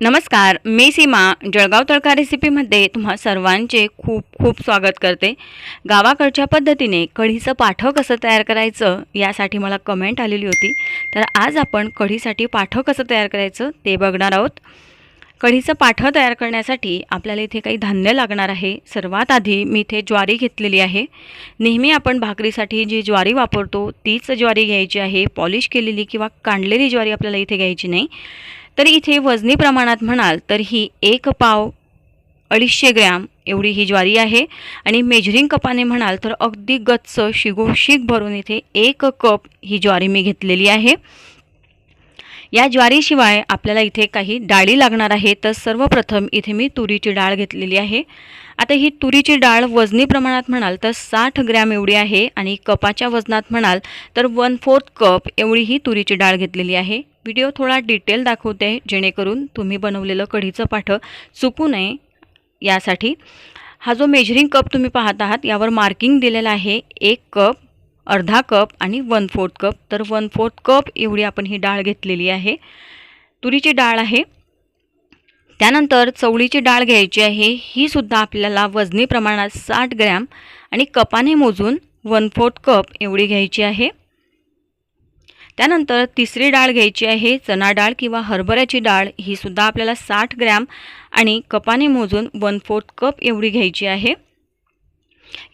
नमस्कार मी सीमा जळगाव तडका रेसिपीमध्ये तुम्हा सर्वांचे खूप खूप स्वागत करते. गावाकडच्या पद्धतीने कढीचं पाठं कसं तयार करायचं यासाठी मला कमेंट आलेली होती. तर आज आपण कढीसाठी पाठं कसं तयार करायचं ते बघणार आहोत. कढीचं पाठं तयार करण्यासाठी आपल्याला इथे काही धान्य लागणार आहे. सर्वात आधी मी इथे ज्वारी घेतलेली आहे. नेहमी आपण भाकरीसाठी जी ज्वारी वापरतो तीच ज्वारी घ्यायची आहे. पॉलिश केलेली किंवा कांडलेली ज्वारी आपल्याला इथे घ्यायची नाही. तर इथे वजनी प्रमाणात म्हणाल तर ही एक पाव अडीचशे ग्रॅम एवढी ही ज्वारी आहे. आणि मेजरिंग कपाने म्हणाल तर अगदी गच्च शिगोशिग भरून इथे एक कप ही ज्वारी मी घेतलेली आहे. या ज्वारीशिवाय आपल्याला इथे काही डाळी लागणार आहे तर सर्वप्रथम इथे मी तुरीची डाळ घेतलेली आहे. आता ही तुरीची डाळ वजनी प्रमाणात म्हणाल तर साठ ग्रॅम एवढी आहे आणि कपाच्या वजनात म्हणाल तर वन फोर्थ कप एवढी ही तुरीची डाळ घेतलेली आहे. व्हिडिओ थोडा डिटेल दाखवते जेणेकरून तुम्ही बनवलेलं कढीचं पाठं चुकू नये यासाठी. हा जो मेजरिंग कप तुम्ही पाहत आहात यावर मार्किंग दिलेला आहे एक कप अर्धा कप आणि वन फोर्थ कप. तर वन फोर्थ कप एवढी आपण ही डाळ घेतलेली आहे. तुरीची डाळ आहे. त्यानंतर चवळीची डाळ घ्यायची आहे. ही सुद्धा आपल्याला वजनी प्रमाणात साठ ग्रॅम आणि कपाने मोजून वन फोर्थ कप एवढी घ्यायची आहे. त्यानंतर तिसरी डाळ घ्यायची आहे. चणा डाळ किंवा हरभऱ्याची डाळ. ही सुद्धा आपल्याला साठ ग्रॅम आणि कपाने मोजून वन फोर्थ कप एवढी घ्यायची आहे.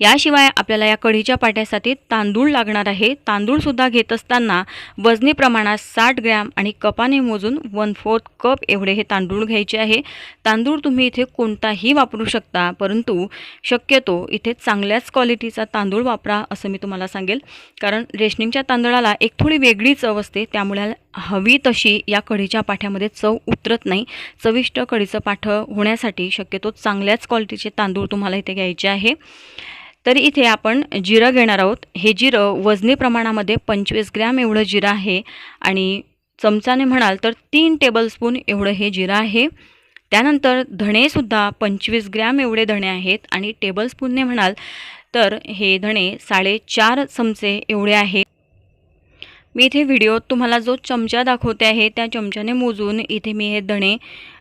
याशिवाय आपल्याला या कढीच्या पाट्यासाठी तांदूळ लागणार आहे. तांदूळसुद्धा घेत असताना वजनी प्रमाणात साठ ग्रॅम आणि कपाने मोजून वन फोर्थ कप एवढे हे तांदूळ घ्यायचे आहे. तांदूळ तुम्ही इथे कोणताही वापरू शकता परंतु शक्यतो इथे चांगल्याच क्वालिटीचा तांदूळ वापरा असं मी तुम्हाला सांगेल. कारण रेशनिंगच्या तांदळाला एक थोडी वेगळी चव असते त्यामुळे हवी तशी या कढीच्या पाठ्यामध्ये चव उतरत नाही. चविष्ट कढीचं पाठं होण्यासाठी शक्यतो चांगल्याच क्वालिटीचे तांदूळ तुम्हाला इथे घ्यायचे आहे. तर इथे आपण जिरं घेणार आहोत. हे जिरं वजनी प्रमाणामध्ये पंचवीस ग्रॅम एवढं जिरं आहे. आणि चमचाने म्हणाल तर तीन टेबलस्पून एवढं हे जिरं आहे. त्यानंतर धणेसुद्धा पंचवीस ग्रॅम एवढे धणे आहेत. आणि टेबलस्पूनने म्हणाल तर हे धणे साडेचार चमचे एवढे आहे. मी इथे व्हिडिओत तुम्हाला जो चमचा दाखवते आहे त्या चमच्याने मोजून इथे मी हे धणे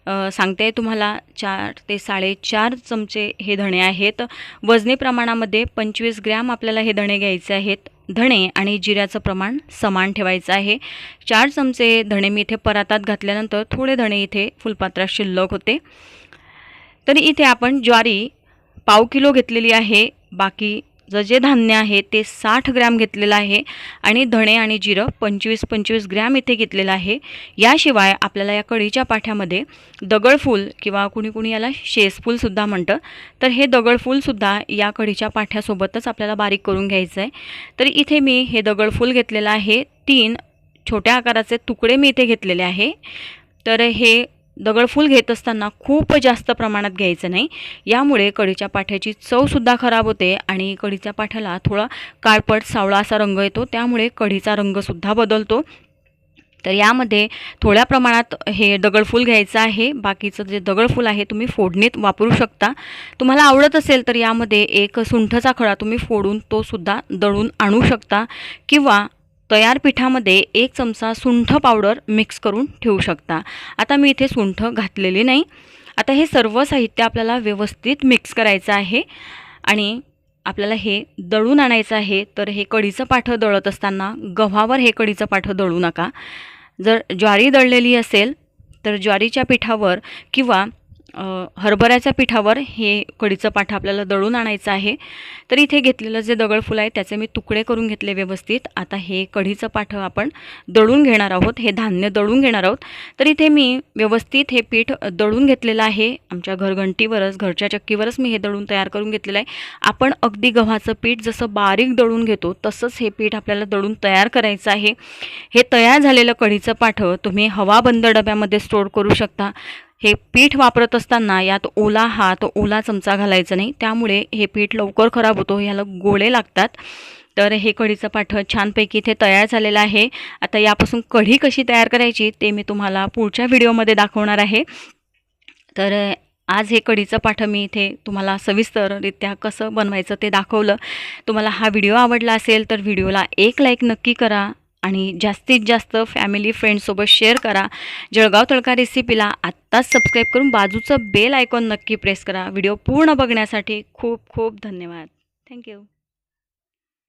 सांगते. तुम्हाला चार ते साडेचार चमचे हे धणे आहेत. वजनी प्रमाणामध्ये पंचवीस ग्रॅम आपल्याला हे धणे घ्यायचे आहेत. धणे आणि जिऱ्याचं प्रमाण समान ठेवायचं आहे. चार चमचे धणे मी इथे परातात घातल्यानंतर थोडे धणे इथे फुलपात्रात शिल्लक होते. तरी इथे आपण ज्वारी पाव किलो घेतलेली आहे. बाकी ज जे धान्य आहे ते साठ ग्रॅम घेतलेलं आहे आणि धणे आणि जिरं पंचवीस पंचवीस ग्रॅम इथे घेतलेलं आहे. याशिवाय आपल्याला या कढीच्या पाठ्यामध्ये दगडफूल किंवा कुणी कुणी याला शेसफूलसुद्धा म्हणतं. तर हे दगडफूलसुद्धा या कढीच्या पाठ्यासोबतच आपल्याला बारीक करून घ्यायचं आहे. तर इथे मी हे दगडफूल घेतलेलं आहे. तीन छोट्या आकाराचे तुकडे मी इथे घेतलेले आहे. तर हे दगडफूल घेत असताना खूप जास्त प्रमाणात घ्यायचं नाही. यामुळे कढीच्या पाठ्याची चवसुद्धा खराब होते आणि कढीच्या पाठ्याला थोडा काळपट सावळा असा रंग येतो. त्यामुळे कढीचा रंगसुद्धा बदलतो. तर यामध्ये थोड्या प्रमाणात हे दगडफूल घ्यायचं आहे. बाकीचं जे दगडफूल आहे तुम्ही फोडणीत वापरू शकता. तुम्हाला आवडत असेल तर यामध्ये एक सुंठचा खडा तुम्ही फोडून तो सुद्धा दळून आणू शकता किंवा तयार पिठामध्ये एक चमचा सुंठ पावडर मिक्स करून ठेवू शकता. आता मी इथे सुंठ घातलेली नाही. आता हे सर्व साहित्य आपल्याला व्यवस्थित मिक्स करायचं आहे आणि आपल्याला हे दळून आणायचं आहे. तर हे कढीचं पाठं दळत असताना गव्हावर हे कढीचं पाठं दळू नका. जर ज्वारी दळलेली असेल तर ज्वारीच्या पिठावर किंवा हरभऱ्याच्या पिठावर हे कढीचं पाठ आपल्याला दळून आणायचं आहे. तर इथे घेतलेलं जे दगडफूल आहे त्याचे मी तुकडे करून घेतले व्यवस्थित. आता हे कढीचं पाठ आपण दळून घेणार आहोत हे धान्य दळून घेणार आहोत. तर इथे मी व्यवस्थित हे पीठ दळून घेतलेलं आहे. आमच्या घरघंटीवरच घरच्या चक्कीवरच मी हे दळून तयार करून घेतलेलं आहे. आपण अगदी गव्हाचं पीठ जसं बारीक दळून घेतो तसंच हे पीठ आपल्याला दळून तयार करायचं आहे. हे तयार झालेलं कढीचं पाठ तुम्ही हवाबंद डब्यामध्ये स्टोर करू शकता. हे पीठ वापरत असताना यात ओला हात ओला चमचा घालायचा नाही. त्यामुळे हे पीठ लवकर खराब होतो ह्याला गोळे लागतात. तर हे कढीचं पाठ छानपैकी इथे तयार झालेलं आहे. आता यापासून कढी कशी तयार करायची ते मी तुम्हाला पुढच्या व्हिडिओमध्ये दाखवणार आहे. तर आज हे कढीचं पाठ मी इथे तुम्हाला सविस्तररित्या कसं बनवायचं ते दाखवलं. तुम्हाला हा व्हिडिओ आवडला असेल तर व्हिडिओला एक लाईक नक्की करा. आणि जास्तीत जास्त फॅमिली फ्रेंड्ससोबत शेअर करा. जळगाव तळका रेसिपीला आत्ताच सबस्क्राईब करून बाजूचं बेल आयकॉन नक्की प्रेस करा. व्हिडिओ पूर्ण बघण्यासाठी खूप खूप धन्यवाद. थँक्यू